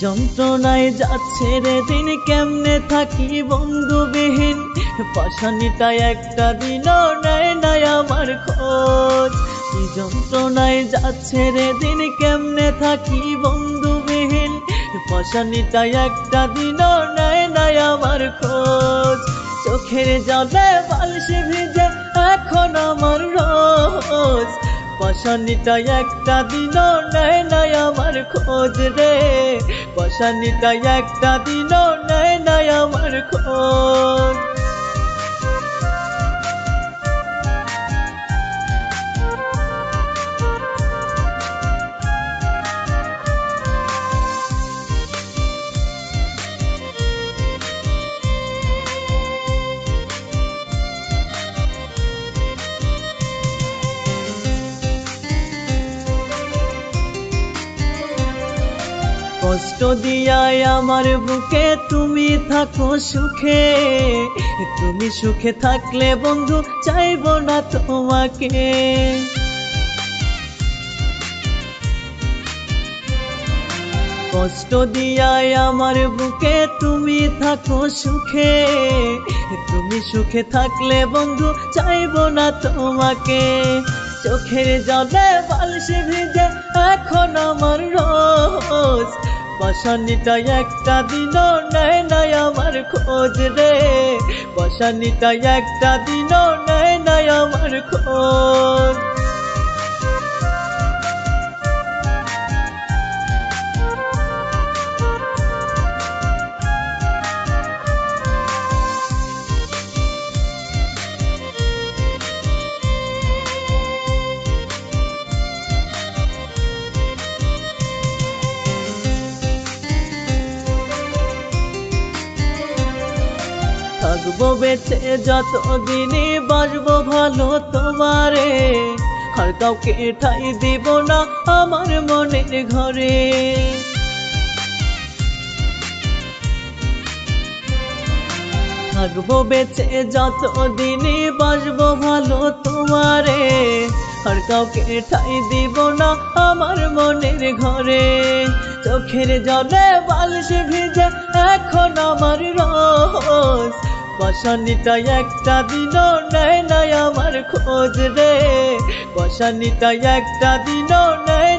যন্ত্রণায় যাচ্ছে রে দিন, কেমনে থাকি বন্ধুবিহীন? পাশানিটা একটা দিন নেয় নাই আমার খোঁজ। কি যন্ত্রণায় যাচ্ছে রে দিন, কেমনে থাকি বন্ধুবিহীন? পাশানিটা একটা দিন নেয় নাই আমার খোঁজ। চোখের জলে বালসে ভিজে এখন আমার রোজ। পাশানিটা একটা দিন নেয় নাই আমার খোঁজ রে। পাশানিটা একটা দিন নেয় নাই আমার খোঁজ। কষ্ট দিয়ায় আমার বুকে তুমি থাকো সুখে। তুমি সুখে থাকলে বন্ধু চাইব না তোমাকে। কষ্ট দিয়ায় আমার বুকে তুমি থাকো সুখে। তুমি সুখে থাকলে বন্ধু চাইব না তোমাকে। চোখের জলে বালসে ভিজে এখন আমার রোজ বসানিটা একটা দিন নেয় নাই আমার খোঁজ রে। বসানিটা একটা দিন নেয় নাই আমার খোঁজ। থাকব বেঁচে যত দিনে বাসবো ভালো তোমারে। আর কাউকে ঠাই দিব না আমার মনের ঘরে। থাকব, বেঁচে যত দিনে বাসবো ভালো তোমারে। আর কাউকে ঠাই দিব না আমার মনের ঘরে। চোখের জলে বালসে ভিজে এখন আমার রোজ বসানিটা একটা দিন নেয় নাই আমার খোঁজ রে। বসানিটা একটা দিন নেয়